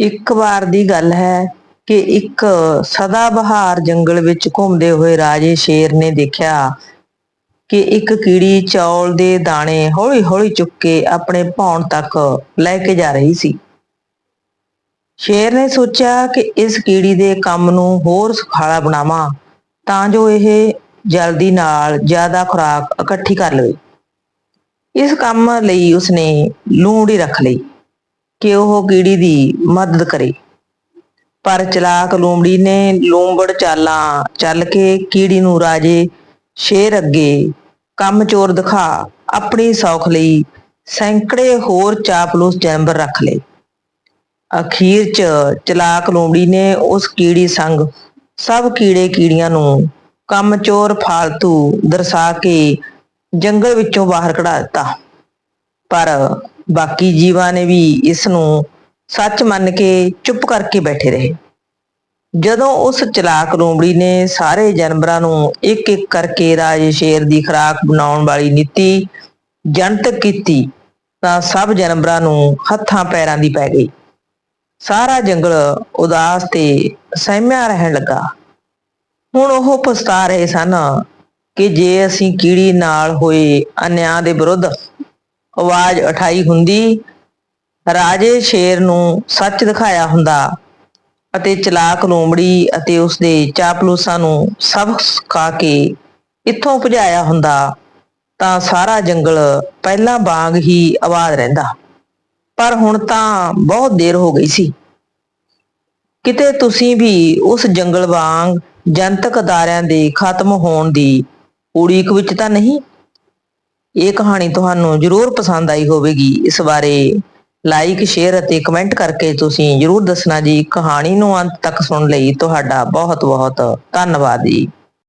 ਇੱਕ ਵਾਰ ਦੀ ਗੱਲ ਹੈ ਕਿ ਇੱਕ ਸਦਾਬਹਾਰ ਜੰਗਲ ਵਿੱਚ ਘੁੰਮਦੇ ਹੋਏ ਰਾਜੇ ਸ਼ੇਰ ਨੇ ਦੇਖਿਆ ਕਿ ਇੱਕ ਕੀੜੀ ਚੌਲ ਦੇ ਦਾਣੇ ਹੌਲੀ-ਹੌਲੀ ਚੁੱਕ ਕੇ ਆਪਣੇ ਭੌਣ ਤੱਕ ਲੈ ਕੇ ਜਾ ਰਹੀ ਸੀ। ਸ਼ੇਰ ਨੇ ਸੋਚਿਆ ਕਿ ਇਸ ਕੀੜੀ ਦੇ ਕੰਮ ਨੂੰ ਹੋਰ ਸੁਖਾਲਾ ਬਣਾਵਾਂ ਤਾਂ ਜੋ ਇਹ ਜਲਦੀ ਨਾਲ ਜ਼ਿਆਦਾ ਖੁਰਾਕ ਇਕੱਠੀ ਕਰ ਲਵੇ। ਇਸ ਕੰਮ ਲਈ ਉਸਨੇ ਲੂੰਬੜੀ ਰੱਖ ਲਈ ਕਿ ਉਹ ਕੀੜੀ ਦੀ ਮਦਦ ਕਰੇ। ਪਰ ਚਲਾਕ ਲੂੰਬੜੀ ਨੇ ਲੂੰਬੜ ਚਾਲਾਂ ਚੱਲ ਕੇ ਕੀੜੀ ਨੂੰ ਰਾਜੇ ਸ਼ੇਰ ਅੱਗੇ ਕੰਮ ਚੋਰ ਦਿਖਾ ਆਪਣੀ ਸੌਖ ਲਈ ਸੈਂਕੜੇ ਹੋਰ ਚਾਪਲੂਸ ਜਾਨਵਰ ਰੱਖ ਲਏ। ਅਖੀਰ 'ਚ ਚਲਾਕ ਲੂੰਬੜੀ ਨੇ ਉਸ ਕੀੜੀ ਸੰਗ ਸਭ ਕੀੜੇ ਕੀੜੀਆਂ ਨੂੰ ਕੰਮ ਚੋਰ ਫਾਲਤੂ ਦਰਸਾ ਕੇ ਜੰਗਲ ਵਿੱਚੋਂ ਬਾਹਰ ਕਢਾ ਦਿੱਤਾ। ਪਰ ਬਾਕੀ ਜੀਵਾਂ ਨੇ ਵੀ ਇਸ ਨੂੰ ਸੱਚ ਮੰਨ ਕੇ ਚੁੱਪ ਕਰਕੇ ਬੈਠੇ ਰਹੇ। ਜਦੋਂ ਉਸ ਚਲਾਕ ਲੂੰਬੜੀ ਨੇ ਸਾਰੇ ਜਾਨਵਰਾਂ ਨੂੰ ਇੱਕ-ਇੱਕ ਕਰਕੇ ਰਾਜੇ ਸ਼ੇਰ ਦੀ ਖੁਰਾਕ ਬਣਾਉਣ ਵਾਲੀ ਨੀਤੀ ਜਨਤਕ ਕੀਤੀ, ਤਾਂ ਸਭ ਜਾਨਵਰਾਂ ਨੂੰ ਹੱਥਾਂ ਪੈਰਾਂ ਦੀ ਪੈ ਗਈ। ਸਾਰਾ ਜੰਗਲ ਉਦਾਸ ਤੇ ਸਹਿਮਿਆ ਰਹਿਣ ਲੱਗਾ। ਹੁਣ ਉਹ ਪਛਤਾ ਰਹੇ ਸਨ ਕਿ ਜੇ ਅਸੀਂ ਕੀੜੀ ਨਾਲ ਹੋਏ ਅਨਿਆਂ ਦੇ ਵਿਰੁੱਧ ਆਵਾਜ਼ ਉਠਾਈ ਹੁੰਦੀ, ਰਾਜੇ ਸ਼ੇਰ ਨੂੰ ਸੱਚ ਦਿਖਾਇਆ ਹੁੰਦਾ ਅਤੇ ਚਲਾਕ ਲੋਮੜੀ ਅਤੇ ਉਸਦੇ ਚਾਪਲੂਸਾਂ ਨੂੰ ਸਬਕ ਸਿਖਾ ਕੇ ਇੱਥੋਂ ਭਜਾਇਆ ਹੁੰਦਾ ਤਾਂ ਸਾਰਾ ਜੰਗਲ ਪਹਿਲਾਂ ਵਾਂਗ ਹੀ ਆਵਾਜ਼ ਰਹਿੰਦਾ। ਪਰ ਹੁਣ ਤਾਂ ਬਹੁਤ ਦੇਰ ਹੋ ਗਈ ਸੀ। ਕਿਤੇ ਤੁਸੀਂ ਵੀ ਉਸ ਜੰਗਲ ਵਾਂਗ ਜਨਤਕ ਅਦਾਰਿਆਂ ਦੇ ਖਤਮ ਹੋਣ ਦੀ ਉਡੀਕ ਵਿੱਚ ਤਾਂ ਨਹੀਂ? ਇਹ ਕਹਾਣੀ ਤੁਹਾਨੂੰ ਜ਼ਰੂਰ ਪਸੰਦ ਆਈ ਹੋਵੇਗੀ। ਇਸ ਬਾਰੇ ਲਾਈਕ, ਸ਼ੇਅਰ ਅਤੇ ਕਮੈਂਟ ਕਰਕੇ ਤੁਸੀਂ ਜ਼ਰੂਰ ਦੱਸਣਾ ਜੀ। ਕਹਾਣੀ ਨੂੰ ਅੰਤ ਤੱਕ ਸੁਣਨ ਲਈ ਤੁਹਾਡਾ ਬਹੁਤ-ਬਹੁਤ ਧੰਨਵਾਦ ਜੀ।